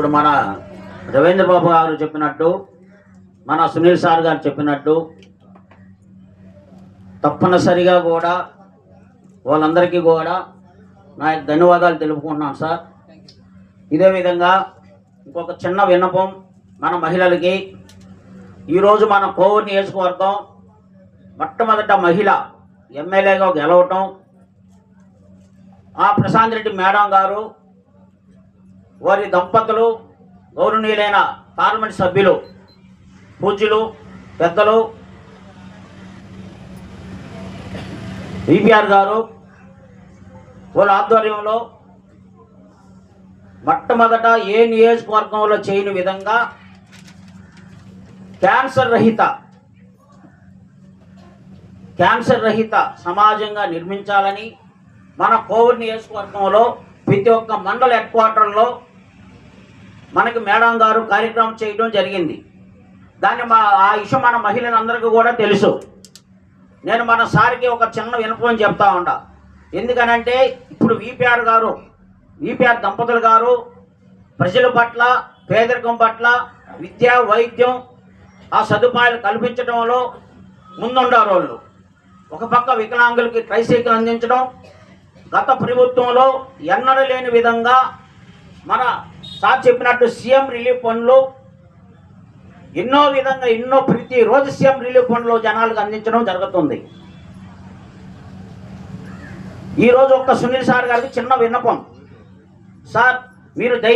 ఇప్పుడు మన రవీంద్ర బాబు గారు చెప్పినట్టు మన సునీల్ సార్ గారు చెప్పినట్టు తప్పనిసరిగా కూడా వాళ్ళందరికీ కూడా నా యొక్క ధన్యవాదాలు తెలుపుకుంటున్నాను సార్. ఇదే విధంగా ఇంకొక చిన్న విన్నపం మన మహిళలకి. ఈరోజు మన కోవూరు నియోజకవర్గం మొట్టమొదట మహిళ ఎమ్మెల్యేగా గెలవటం. ఆ ప్రశాంత్ రెడ్డి మేడం గారు వారి దంపతులు గౌరవనీయులైన పార్లమెంట్ సభ్యులు పూజ్యులు పెద్దలు బీపీఆర్ గారు వాళ్ళ ఆధ్వర్యంలో మొట్టమొదట ఏ నియోజకవర్గంలో చేయని విధంగా క్యాన్సర్ రహిత క్యాన్సర్ రహిత సమాజంగా నిర్మించాలని మన కోవిడ్ నియోజకవర్గంలో ప్రతి ఒక్క మండల హెడ్ క్వార్టర్లో మనకి మేడం గారు కార్యక్రమం చేయడం జరిగింది. దాన్ని మా ఆ విషయం మన మహిళలందరికీ కూడా తెలుసు. నేను మన సార్కి ఒక చిన్న వినపం చెప్తా ఉండా. ఎందుకనంటే ఇప్పుడు విపిఆర్ గారు విపిఆర్ దంపతులు గారు ప్రజల పట్ల పేదరికం పట్ల విద్య వైద్యం ఆ సదుపాయాలు కల్పించడంలో ముందుండారు వాళ్ళు. ఒక పక్క వికలాంగులకి ట్రైసైకిల్ అందించడం గత ప్రభుత్వంలో ఎన్నడూ లేని విధంగా మన సార్ చెప్పినట్టు సీఎం రిలీఫ్ ఫండ్లు ఎన్నో విధంగా ఎన్నో ప్రతి రోజు సీఎం రిలీఫ్ ఫండ్లు జనాలకు అందించడం జరుగుతుంది. ఈరోజు ఒక్క సునీల్ సార్ గారికి చిన్న విన్నపం. సార్ మీరు దయ